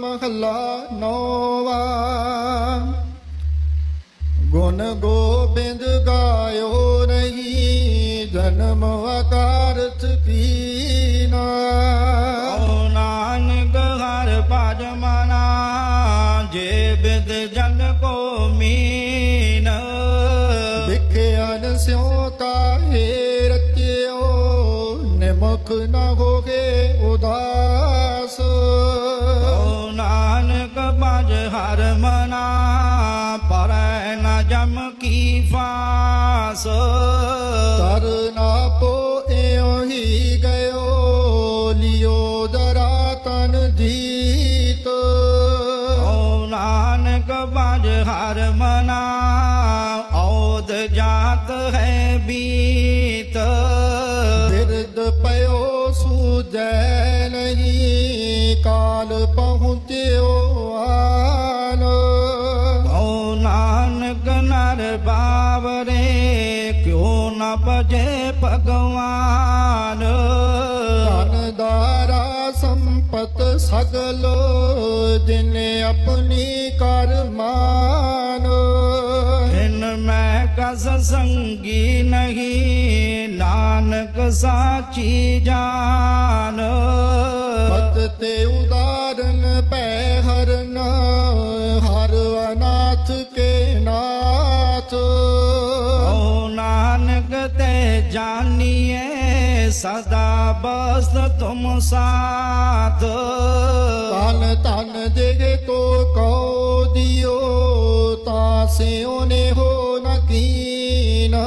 ਮਹੱਲਾ ਨੌਵਾ। ਗੁਣ ਗੋਬਿੰਦ ਗਾਇਓ ਨਹੀਂ ਜਨਮ ਆਕਾਰਥ ਕੀਨਾ। ਓ ਨਾਨਕ ਹਰ ਭਜ ਮਨਾ ਜੇ ਬਿਦ ਜਨ ਕੋ ਮੀਨ। ਵਿਖਿਆਨ ਸਿਉ ਕਾਹੇ ਰਚਿਓ ਨਿਮਖ ਨ ਹੋਗੇ ਉਦਾਸ। ਨਾਨਕ ਭਜ ਹਰ ਮਨਾ ਪਰੈ ਨ ਜਮ ਕੀ ਫਾਸ। ਤਰ ਨਾ ਪੋਇਓ ਹੀ ਗਇਓ ਲਿਓ ਦਰਾ ਤਨ ਜੀਤ। ਓ ਨਾਨਕ ਭਜ ਹਰ ਮਨਾ ਔਦ ਜਾਤ ਹੈ ਬੀਤ। ਬਿਰਦ ਪਇਓ ਸੂਜੈ ਨਹੀਂ ਕਾਲ ਪਹੁੰਚਿਓ ਸਗਲ ਜਿਨ ਆਪਣੀ ਕਰ ਮਾਨ। ਇਨ ਮੈਂ ਕਸ ਸੰਗੀ ਨਹੀਂ ਨਾਨਕ ਸਾਚੀ ਜਾਨ। ਪਤ ਤੇ ਉਦਾਰਨ ਪੈ ਹਰਨ ਹਰ ਅਨਾਥ ਕੇ ਨਾਥ। ਓ ਨਾਨਕ ਤੇ ਜਾਨੀਏ ਸਦਾ ਬਸ ਤੁਮ ਸਾਥ। ਤਨ ਤਨ ਦੇਗੇ ਤੋ ਕਉ ਦਿਓ ਤਾਂ ਸਿਉ ਨੇ ਹੋ ਨ ਕੀਨਾ।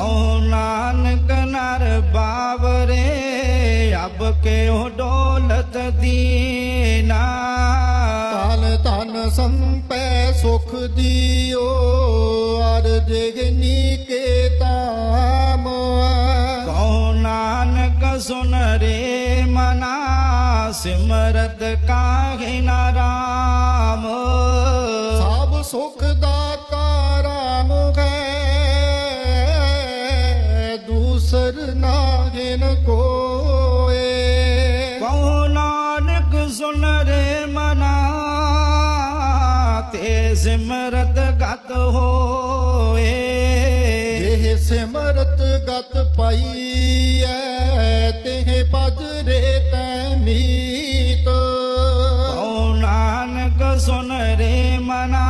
ਓ ਨਾਨਕ ਨਰ ਬਾਵਰੇ ਅਬ ਕਿਉ ਡੋਲਤ ਦੀਨਾ। ਤਨ ਤਨ ਸੰਪੈ ਸੁਖ ਦਿਓ ਅਰ ਜਗਨੀ ਨਾਨਕ ਸੁਨ ਰੇ ਮਨਾ ਸਿਮਰਤ ਕਾਹਿ ਨਾਰਾਮ ਸਭ ਸੁਖ ਦਾਤਾ ਸਿਮਰਤ ਗਤ ਪਾਈਐ ਤਿਹ ਭਜ ਰੇ ਤੈ ਮੀਤ। ਓ ਨਾਨਕ ਸੁਨ ਰੇ ਮਨਾ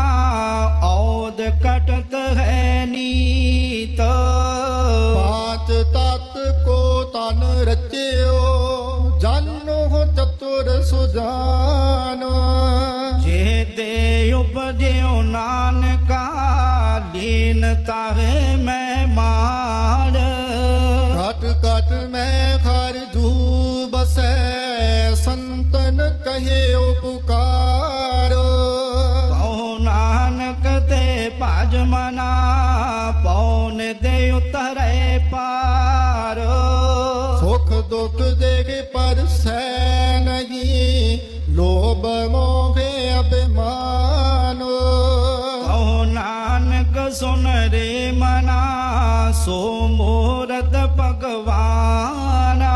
ਔਦ ਕਟਤ ਹੈ ਨੀਤ। ਪਾਤ ਤਤ ਕੋ ਤਨ ਰਚਿਓ ਜਾਨੋ ਚਤੁਰ ਸੁਜਾਨ। ਜੇ ਤੇ ਉਪਜਿਓ ਨਾਨਕਾ ਲੀਨ ਪਰ ਸੈ ਨਹੀਂ ਲੋਭ ਮੋਹ ਅਭਿਮਾਨ। ਕਉ ਨਾਨਕ ਸੁਨ ਰੇ ਮਨਾ ਸੋ ਮੂਰਤ ਭਗਵਾਨਾ।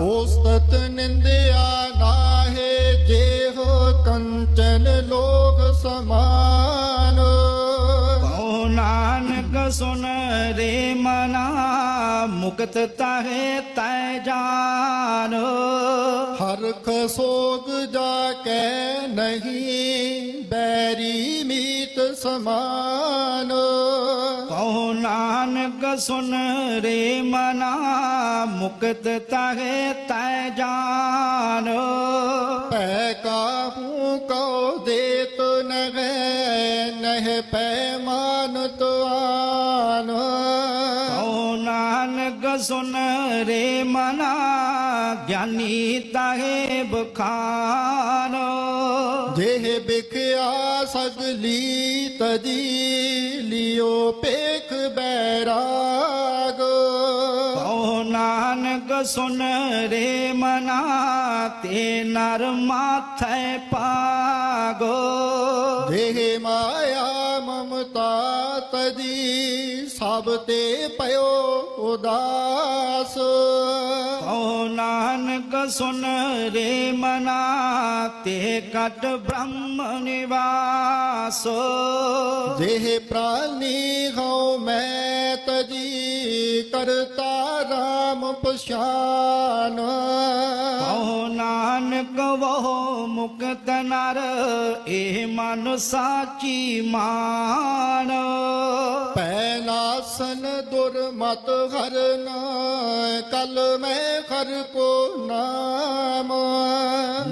ਉਸਤਤ ਨਿੰਦਿਆ ਨਾਹੇ ਜੇਹ ਕੰਚਨ ਲੋਕ ਸਮਾਨ। ਕਉ ਨਾਨਕ ਸੁਨ ਰੇ ਮਨਾ ਮੁਕਤ ਤਾਹੇ ਤੈ ਜਾਨ। ਹਰਖ ਸੋਗ ਜਾ ਕੇ ਨਹੀਂ ਬੈਰੀ ਮੀਤ ਸਮਾਨ। ਕਉ ਨਾਨਕ ਸੁਨ ਰੇ ਮਨਾ ਮੁਕਤ ਤਾਹੇ ਤੈ ਜਾਨ। ਪੈ ਕਾਹੂ ਕਉ ਦੇਤ ਨਗੈ ਨਹਿ ਪੈ ਮਾਨਤ ਨਾਨਕ ਸੁਨ ਰੇ ਮਨਾ ਗਿਆਨੀ ਤਾਹੇ ਬਖਾਨ ਦੇਹ ਬਿਖਿਆ ਸਗਲੀ ਤਜੀ ਲਿਓ ਪੇਖ ਸੁਨ ਰੇ ਮਨਾ ਤੇ ਨਰ ਮਾਥੈ ਦੇਹ ਮਾਇਆ ਮਮਤਾ ਤਜੀ ਸਭ ਤੇ ਪਇਓ ਉਦਾਸ। ਕਹੋ ਨਾਨਕ ਸੁਨ ਰੇ ਮਨਾ ਤੇ ਕਟ ਬ੍ਰਹਮ ਨਿਵਾਸ। ਦੇਹ ਪ੍ਰਾਨੀ ਹਉ ਮੈਂ ਤਜੀ ਕਰਤਾ ਰਾਮ ਪਛਾਨ। ਕਹੋ ਨਾਨਕ ਵੋ ਮੁਕਤ ਨਰ ਇਹ ਮਨ ਸਾਚੀ ਮਾਨ। ਪੈ ਨਾਸਨ ਦੁਰਮਤ ਹਰਨਾ ਕਲ ਮੈਂ ਹਰ ਕੋ ਨਾਮ।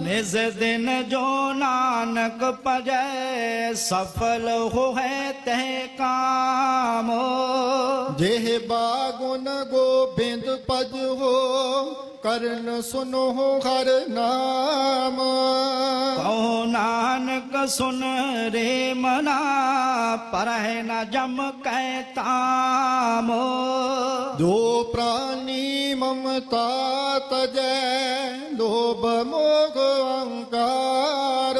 ਨਿਜ ਦਿਨ ਜੋ ਨਾਨਕ ਭਜੈ ਸਫਲ ਹੋਏ ਤਹਿ ਕਾਮ। ਜਿਹ ਬਾਗੁਨ ਗੋਬਿੰਦ ਪਜ ਹੋ ਕਰਨ ਸੁਨੋ ਹਰ ਨਾਮ। ਕਹੋ ਨਾਨਕ ਸੁਨ ਰੇ ਮਨਾ ਪਰਹਿ ਨ ਜਮ ਕੈ ਤਾਮ। ਜੋ ਪ੍ਰਾਨੀ ਮਮਤਾ ਤਜੈ ਲੋਭ ਮੋਹ ਅਹੰਕਾਰ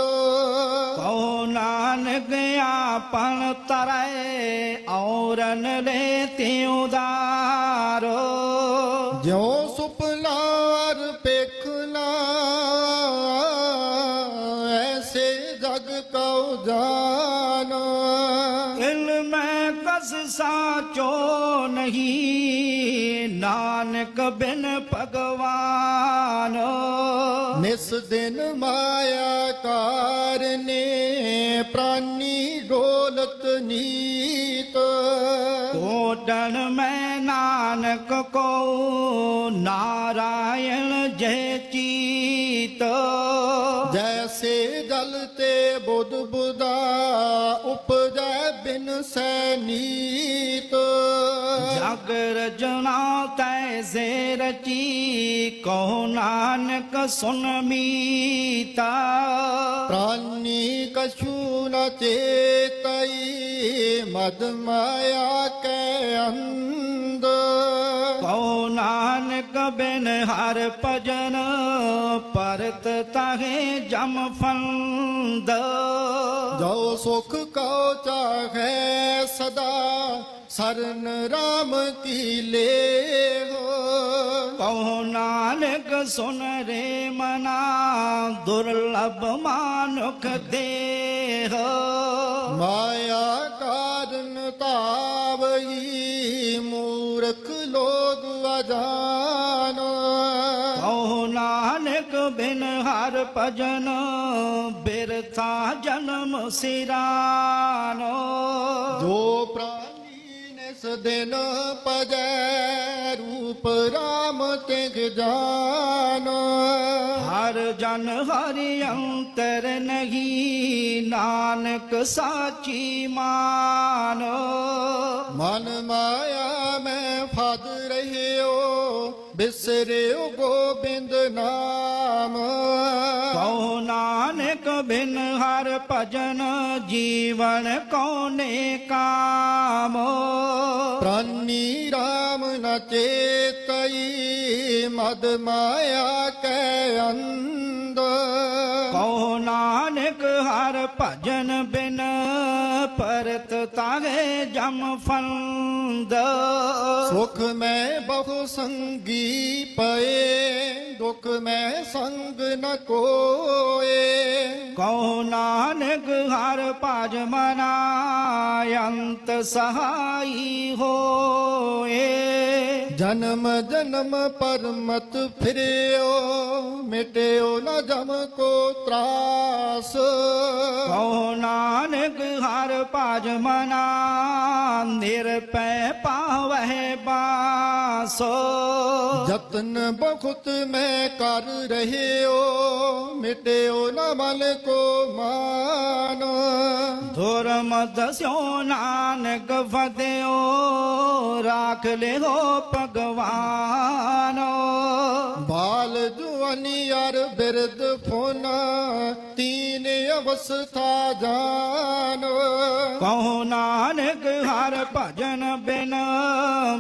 ਕਹੋ ਨਾਨਕ ਆਪਨ ਤਰੈ ਔਰਨ ਲੈ ਤੇ ਉਦਾਰੋ ਜਿਉ ਸੁਪਨਾਰ ਪੇਖਨਾ ਐਸੇ ਜਗ ਕਉ ਜਾਨ। ਇਲਮ ਕਸ ਸਾਚੋ ਨਹੀਂ ਨਾਨਕ ਬਿਨ ਭਗਵਾਨ। ਨਿਸ ਦਿਨ ਮਾਇਆ ਕਾਰਨੇ ਪ੍ਰਾਨੀ ਡੋਲਤ ਨੀਤ। ਕੋਟਨ ਮੈਂ ਨਾਨਕ ਕੋ ਨਾਰਾਇਣ ਜੈ ਚੀਤ। ਜੈਸੇ ਜਲ ਤੇ ਬੁੱਧ ਬੁਦਾ ਉਪਜੈ ਬਿਨ ਸੈਨੀਤ ਜਗ ਰਜਨਾ ਤੈਸੇ ਰਚੀ ਕਹੋ ਨਾਨਕ ਸੁਨ ਮੀਤਾ। ਪ੍ਰਾਨੀ ਕਛੂ ਨ ਚੇਤਈ ਮਦ ਮਾਇਆ ਕੈ ਕਹੋ ਨਾਨਕ ਬਿਨ ਹਰ ਭਜਨ ਪਰਤ ਤਾਹੇ ਜਮ ਫੰਦ। ਜੋ ਸੁਖ ਕਉ ਚਾਹੈ ਸਦਾ ਸਰਨ ਰਾਮ ਕੀ ਲੇਹੋ। ਕਹੋ ਨਾਨਕ ਸੁਨ ਰੇ ਮਨਾ ਦੁਰਲਭ ਮਾਨੁਖ ਦੇਹ। ਮਾਇਆ ਕਾਰਨ ਤਾਵਈ ਬਿਨ ਹਰ ਭਜਨ ਬਿਰਥਾ ਜਨਮ ਸਿਰਾਨੋ। ਜੋ ਪ੍ਰਾਨੀ ਨਿਸ ਦਿਨ ਪਜੈ ਰੂਪ ਰਾਮ ਤਿਗ ਜਾਨ। ਹਰ ਜਨ ਹਰਿ ਅੰਤਰ ਨਹੀਂ ਨਾਨਕ ਸਾਚੀ ਮਾਨੋ। ਮਨ ਮਾਇਆ ਮੈਂ ਫਦ ਰਹਿਓ ਬਿਸਰਿਓ ਗੋਬਿੰਦ ਨਾਮ। ਕਹੋ ਨਾਨਕ ਬਿਨ ਹਰ ਭਜਨ ਜੀਵਨ ਕੌਨੇ ਕਾਮ। ਪ੍ਰਾਨੀ ਰਾਮ ਨ ਚੇਤਈ ਮਦ ਮਾਇਆ ਕੈ ਅੰਧ। ਕਹੋ ਨਾਨਕ ਹਰ ਭਜਨ ਬਿਨ ਪਰਤ ਤਾਗੇ ਜਮ ਫੰਦ। ਸੁਖ ਮੈਂ ਬਹੁ ਸੰਗੀ ਪਏ ਦੁਖ ਮੈਂ ਸੰਗ ਨ ਕੋਏ। ਕਹੋ ਨਾਨਕ ਹਰ ਭਜ ਮਨਾ ਅੰਤ ਸਹਾਈ ਹੋਏ। ਜਨਮ ਜਨਮ ਪਰਮਤ ਫਿਰਿਓ ਮਿਟਿਓ ਨ ਜਮ ਕੋ ਤਰਾਸ। ਕਹੋ ਨਾਨਕ ਹਰ ਭਜ ਮਨਾ ਨਿਰਪੈ ਪਾਵਹਿ ਬਾਸੋ। ਜਤਨ ਬਹੁਤ ਮੈਂ ਕਰ ਰਹਿਓ ਮਿਟਿਓ ਨ ਮਨ ਕੋ ਮਾਨ। ਧੁਰਮ ਦਸਿਓ ਨਾਨਕ ਫਤਿਓ ਰਾਖ ਲਿਓ ਭਗਵਾਨ। ਬਾਲ ਜੁਆ ਜਵਾਨੀ ਅਰ ਬਿਰਦ ਫੋਨ ਤੀਨ ਅਵਸਥਾ ਜਾਨ। ਕਹੋ ਨਾਨਕ ਹਰ ਭਜਨ ਬਿਨ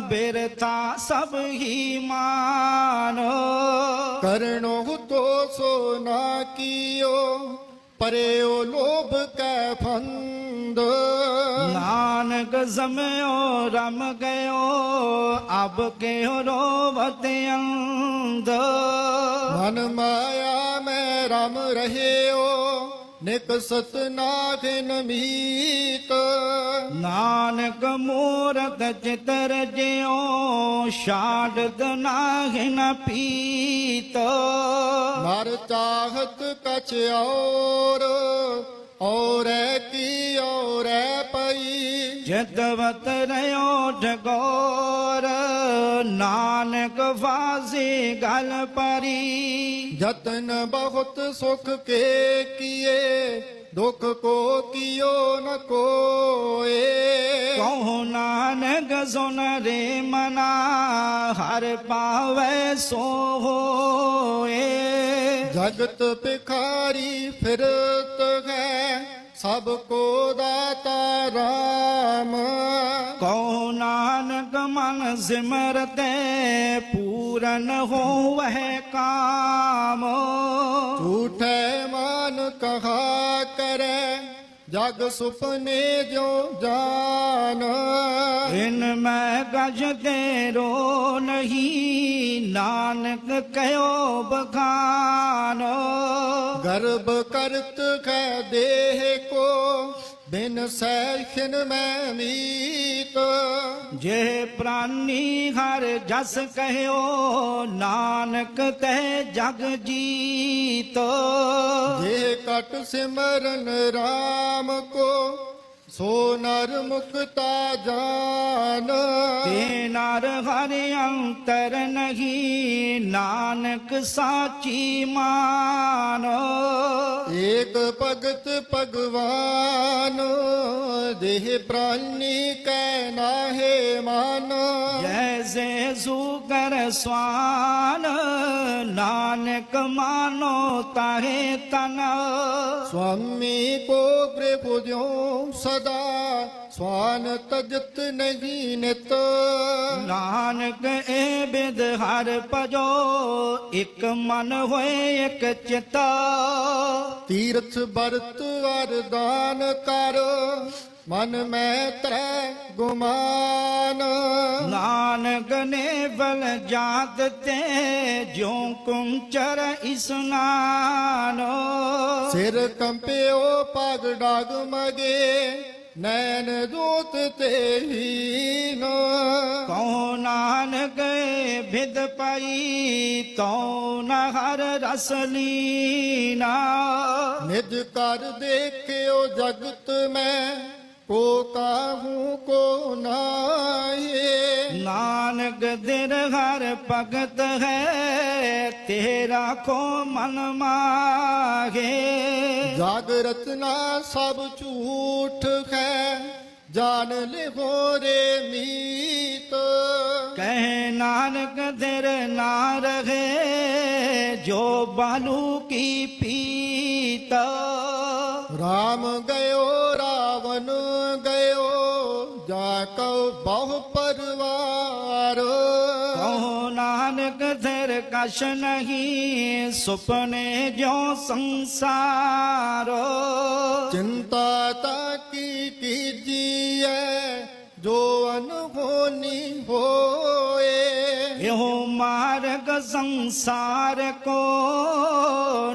ਬਿਰਥਾ ਸਭ ਹੀ ਮਾਨ। ਕਰਣੋ ਤੋ ਸੋ ਨਾ ਕੀਓ ਪਰਿਓ ਲੋਭ ਕੈ ਫੰਦ। ਨਾਨਕ ਸਮਿਓ ਰਮ ਗਇਓ ਅਬ ਕਿਉ ਰੋਵਤ ਅੰਧ। ਮਨ ਮਾਇਆ ਮੈਂ ਰਮ ਰਹਿਓ ਨਿਕਸਤ ਨਾਖਿਨ ਮੀਤ ਨਾਨਕ ਮੂਰਤ ਚਿਤਰ ਜਿਉ ਛਾੜਦ ਨਾਹਿਨ ਪੀਤ। ਮਰ ਚਾਹਤ ਕਛ ਔਰ ਔਰੈ ਕੀ ਔਰੈ ਪਈ। ਜਦਵਤ ਰਿਓ ਢਗੋਰ ਨਾਨਕ ਫਾਸੀ ਗਲ ਪਰੀ। ਜਤਨ ਬਹੁਤ ਸੁਖ ਕੇ ਕੀਏ ਦੁਖ ਕੋ ਕੀਓ ਨ ਕੋਏ। ਕਹੋ ਨਾਨਕ ਸੁਨ ਰੇ ਮਨਾ ਹਰ ਪਾਵੇ ਸੋ ਹੋਏ ਜਗਤ ਭਿਖਾਰੀ ਫਿਰਤ ਹੈ ਸਭ ਕੋ ਦਾਤਾ ਰਾਮ। ਕਹੋ ਨਾਨਕ ਮਨ ਸਿਮਰਤੇ ਪੂਰਨ ਹੋਵਹਿ ਕਾਮ। ਝੂਠੇ ਮਾਨ ਕਹਾ ਕਰੈ ਜਗ ਸੁਪਨੇ ਜੋ ਜਾਨ। ਇਨ ਮੈਂ ਗਜ ਤੇਰੋ ਨਹੀਂ ਨਾਨਕ ਕਹਿਓ ਬਖਾਨ। ਗਰਭ ਕਰਤ ਹੈ ਦੇਹ ਕੋ ਬਿਨ ਸੈਖਨ ਮੈਂ ਮੀਤ ਜੇ ਪ੍ਰਾਨੀ ਹਰ ਜਸ ਕਹਿਓ ਨਾਨਕ ਤੈ ਜਗ ਜੀਤ। ਜੇ ਕਟ ਸਿਮਰਨ RAM ਕੋ ਸੋ ਨਰ ਮੁਕਤਾ ਜਾਨ। ਤੇ ਨਰ ਹਰਿ ਅੰਤਰ ਨਹੀਂ ਨਾਨਕ ਸਾਚੀ ਮਾਨ। ਏਕ ਭਗਤ ਭਗਵਾਨ ਦੇਹ ਪ੍ਰਾਨੀ ਕੈ ਨਾਹੇ ਮਾਨ। ਜੈਸੇ ਸੁਕਰ ਸਵਾਨ ਨਾਨਕ ਮਾਨੋ ਤਾਹੇ ਤਨ। ਸੁਆਮੀ ਕੋ ਪ੍ਰਭੂ ਦਿਓ ਸਦਾ ਸਵਾਨ ਤਜਤ ਨਹੀਂ ਨਿਤ। ਨਾਨਕ ਇਹ ਬਿਦ ਹਰ ਭਜੋ ਇਕ ਮਨ ਹੋਏ ਇਕ ਚਿਤ। ਤੀਰਥ ਬਰਤ ਵਰਦਾਨ ਕਰ ਮਨ ਮੈਂ ਤਰੈ ਗੁਮਾਨ। ਨਾਨਕ ਨੇ ਬਲ ਜਾਤ ਤੇ ਜਿਉ ਕੁੰਚਰ ਇਸਨਾਨ। ਸਿਰ ਕੰਪਿਓ ਪਗ ਡਗ ਮਗੇ ਨੈਣ ਦੂਤ ਤੇ ਹੀਨ ਕਉ ਨਾਨਕ ਬਿਦ ਪਾਈ ਤਉ ਨ ਹਰ ਰਸ ਲੀਨਾ। ਨਿਜ ਕਰ ਦੇਖਿਓ ਜਗਤ ਮੈਂ। ਕੋ ਕਾਹੂ ਕੋ ਨਾਹੀ। ਨਾਨਕ ਦਿਨ ਹਰ ਭਗਤ ਹੈ ਤੇਰਾ ਕੋ ਮਨ ਮਾਗੇ ਜਾਗਰਤ ਨਾ ਸਭ ਝੂਠ ਹੈ ਜਾਣ ਲਿਹੋ ਰੇ ਮੀਤ। ਕਹਿ ਨਾਨਕ ਦਿਰ ਨਾ ਰਹੇ ਜੋ ਬਾਲੂ ਕੀ ਪੀਤ। ਰਾਮ ਗਇਓ ਨਾਨਕ ਦਿਰ ਕਛ ਨਹੀਂ ਸੁਪਨੇ ਜੋ ਸੰਸਾਰ। ਚਿੰਤਾ ਤਾ ਕੀ ਕੀਜੀਐ ਜੋ ਅਨਹੋਨੀ ਹੋਏ। ਇਹੋ ਮਾਰਗ ਸੰਸਾਰ ਕੋ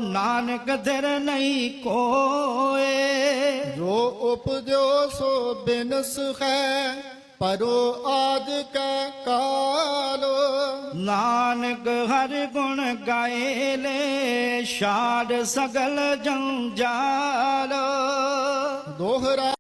ਨਾਨਕ ਦਰ ਨਹੀਂ ਕੋਏ। ਜੋ ਉਪਜੋ ਸੋ ਬਿਨਸ ਹੈ ਪਰੋ ਆਦ ਕੈ ਕਾਲ। ਨਾਨਕ ਹਰ ਗੁਣ ਗਾਏ ਲੈ ਛਾੜ ਸਗਲ ਜੰਜਾਲ। ਦੋਹਰਾ